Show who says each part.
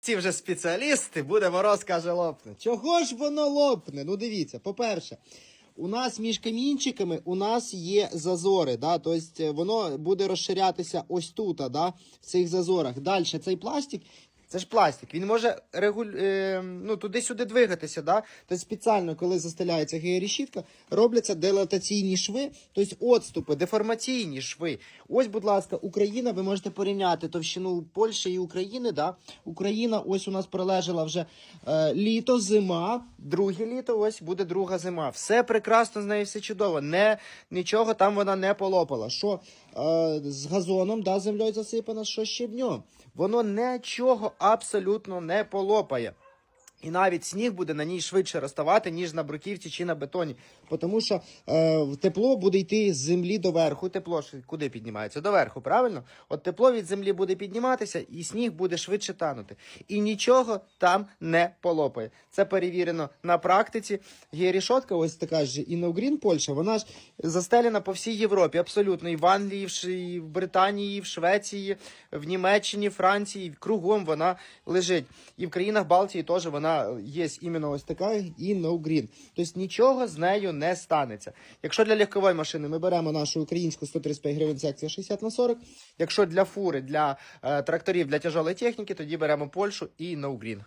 Speaker 1: Ці вже спеціалісти, буде мороз, каже, лопне. Чого ж воно лопне? Ну дивіться, по-перше, у нас між камінчиками у нас є зазори, да? тобто воно буде розширятися ось тут, да? в цих зазорах. Далі цей пластик. Це ж пластик, він може регуль... е, ну, туди-сюди двигатися. Да? Тобто спеціально, коли застеляється георішітка, робляться дилатаційні шви, тобто отступи, деформаційні шви. Ось, будь ласка, Україна, ви можете порівняти товщину Польщі і України. Да? Україна ось у нас пролежала вже е, літо, зима, друге літо, ось буде друга зима. Все прекрасно з нею, все чудово. Не, нічого там вона не полопала. Що е, з газоном, да, землею засипана, що щебнем. Воно нічого абсолютно не полопає. І навіть сніг буде на ній швидше розставати, ніж на бруківці чи на бетоні. Тому що е, тепло буде йти з землі до верху. Тепло куди піднімається? До верху, правильно? От тепло від землі буде підніматися, і сніг буде швидше танути. І нічого там не полопає. Це перевірено на практиці. Є рішотка, ось така ж Іногрін Польща, вона ж застелена по всій Європі, абсолютно. І в Англії, і в Британії, в Швеції, в Німеччині, Франції, кругом вона лежить. І в країнах Балтії теж вона є іменно ось така і no green. Тобто нічого з нею не станеться. Якщо для легкової машини ми беремо нашу українську 135 гривень секція 60 на 40. Якщо для фури, для е, тракторів, для тяжелої техніки, тоді беремо Польщу і no green.